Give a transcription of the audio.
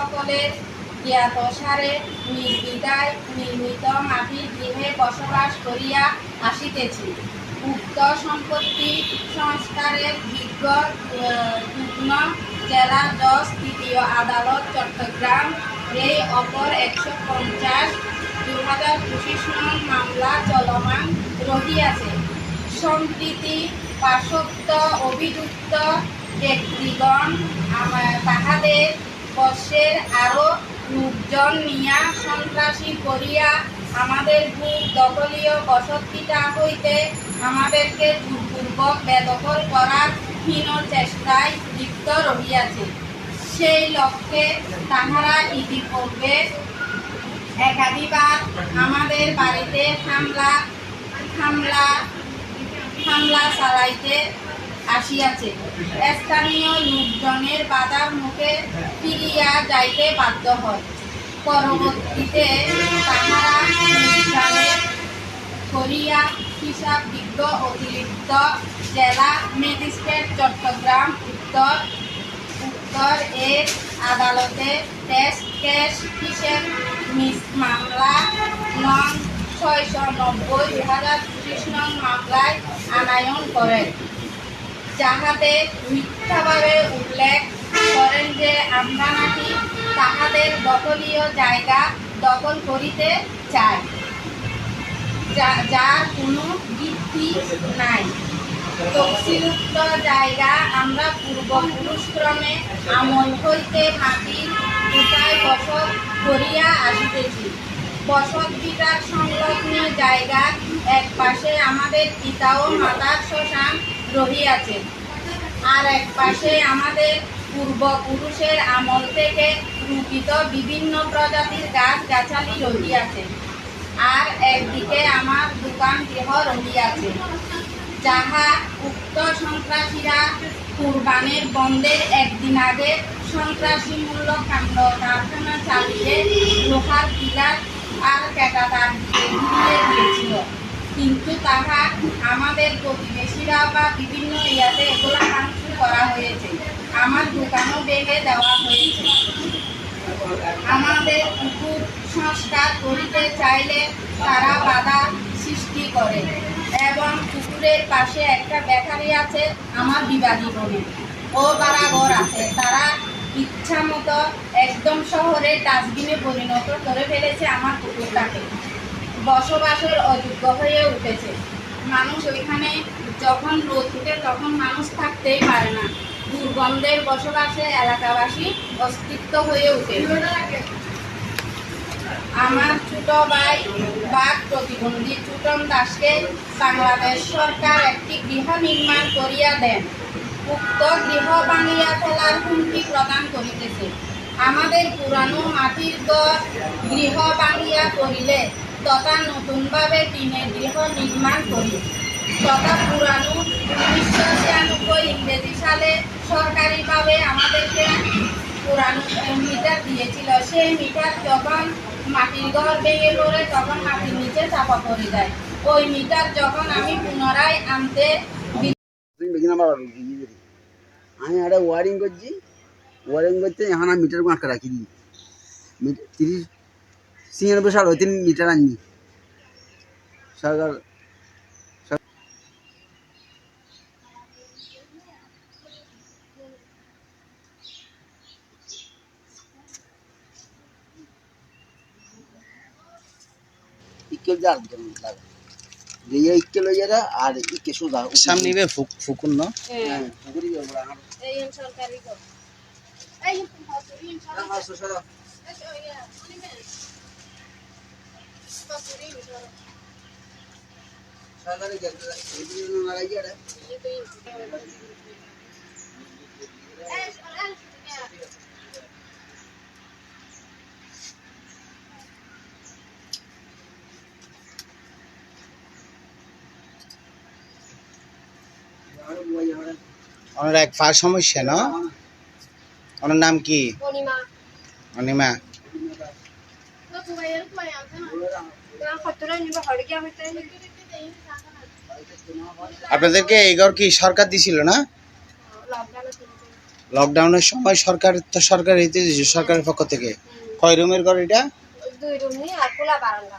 সকলের জ্ঞাতসারে নির্বিদায় নির্মিত মাটির গৃহে বসবাস করিয়া আসিতেছি। উক্ত সম্পত্তি সংস্কারের বিজ্ঞ যুগ্ম জেলা জজ তৃতীয় আদালত, চট্টগ্রাম। এই অপর একশো পঞ্চাশ দু হাজার পঁচিশ নং মামলা চলমান রহিয়াছে। সম্প্রীতি পার্শ্বত্ব অভিযুক্ত ব্যক্তিগণ তাহাদের বর্ষের আরও লোকজন নিয়া সন্ত্রাসী করিয়া আমাদের ভূ দখলীয় বসতিটা হইতে আমাদেরকে জোরপূর্বক বেদখল করার হীন চেষ্টায় লিপ্ত রহিয়াছে। সেই লক্ষ্যে তাহারা ইতিপূর্বে একাধিবার আমাদের বাড়িতে হামলা হামলা হামলা চালাইতে আসিয়াছে। স্থানীয় লোকজনের বাধার মুখে ফিরিয়া যাইতে বাধ্য হয়। পরবর্তীতে তাহারা করিয়া হিসাব বিজ্ঞ অতিরিক্ত জেলা ম্যাজিস্ট্রেট চট্টগ্রাম উত্তর উত্তর এর আদালতে টেস্ট কেস হিসেব মিস মামলা নং ছয়শো নব্বই দু হাজার পঁচিশ মামলায় আনায়ন করেন। যাহাতে মিথ্যাভাবে উল্লেখ করেন যে আমরা নাকি তাহাদের দখলীয় জায়গা দখল করিতে চাই। যার কোনো ভিত্তি নাই। তফসিলুক্ত জায়গা আমরা পূর্বপুরুষক্রমে আমল হইতে মাটির উঠায় বসত করিয়া আসিতেছি। বসত বিটার সংলগ্ন জায়গা এক পাশে আমাদের পিতা ও মাতার শ্মশান রহিয়াছে আর এক পাশে আমাদের পূর্বপুরুষের আমল থেকে রূপিত বিভিন্ন প্রজাতির গাছ গাছালি রহিয়াছে। আর একদিকে আমার দোকান গৃহ রহিয়াছে, যাহা উক্ত সন্ত্রাসীরা কুরবানের বন্ধের একদিন আগে সন্ত্রাসীমূলক কাণ্ড কারখানা চালিয়ে লোহার পিলার আর কেটাতার দিয়ে ঘিরিয়ে দিয়েছিল। কিন্তু তাহা আমাদের প্রতিবেশীরা বা বিভিন্ন ইয়াতে এগুলো ভাঙচুর করা হয়েছে। আমার দোকানও ভেঙে দেওয়া হয়েছে। আমাদের পুকুর সংস্কার করিতে চাইলে তারা বাধা সৃষ্টি করে এবং পুকুরের পাশে একটা বেকারি আছে, আমার বিবাদী বনে ও বাড়াঘর আছে। তারা ইচ্ছা মতো একদম শহরের ডাস্টবিনে পরিণত করে ফেলেছে আমার কুকুরটাকে। বসবাসের অযোগ্য হয়ে উঠেছে। মানুষ ওইখানে যখন রোদ উঠে তখন মানুষ থাকতেই পারে না। দুর্গন্ধের বসবাসে এলাকাবাসী অস্তিত্ব হয়ে উঠে আমার ছোট ভাই বাঘ প্রতিবন্ধী চুটন দাসকে বাংলাদেশ সরকার একটি গৃহ নির্মাণ করিয়া দেন। উক্ত গৃহ ভাঙিয়া ফেলার হুমকি প্রদান করিতেছে। আমাদের পুরানো মাটির ঘর গৃহ ভাঙিয়া করিলে তথা নতুনভাবে টিনের গৃহ নির্মাণ করি। তথা পুরানো উনিশশো ছিয়ানব্বই ইংরেজি সালে সরকারিভাবে আমাদেরকে পুরানো মিটার দিয়েছিল। সেই মিটার যখন মাটির ঘর ভেঙে পড়ে, তখন মাটির নিচে চাপা পড়ে যায়। ওই মিটার যখন আমি পুনরায় আনতে আমি একটা ওয়ারিং করছি। ওয়ারিং করতে এখন আমি মিটার আটকে রাখি দিই তিরিশ, ছিয়ানব্বই সাল হইতে মিটার আননি সরকার ইকে যার দিয়ে ইকে লই যারা আর ইকে সোজা সামনে বে ফুক ফুকুন না? হ্যাঁ। এই সরকারি। ঘর। এই সরকারি। সরকারি এগুলো না লাগিয়ে রে ওনার এক ফার সমস্যা না? ওনার নাম কি? অনিমা। আপনাদেরকে এই ঘর কি সরকার দিছিল না? লকডাউনের সময় সরকার তো সরকার সরকারের পক্ষ থেকে। কয় রুমের ঘর এটা? দুই রুম আর খোলা বারান্দা।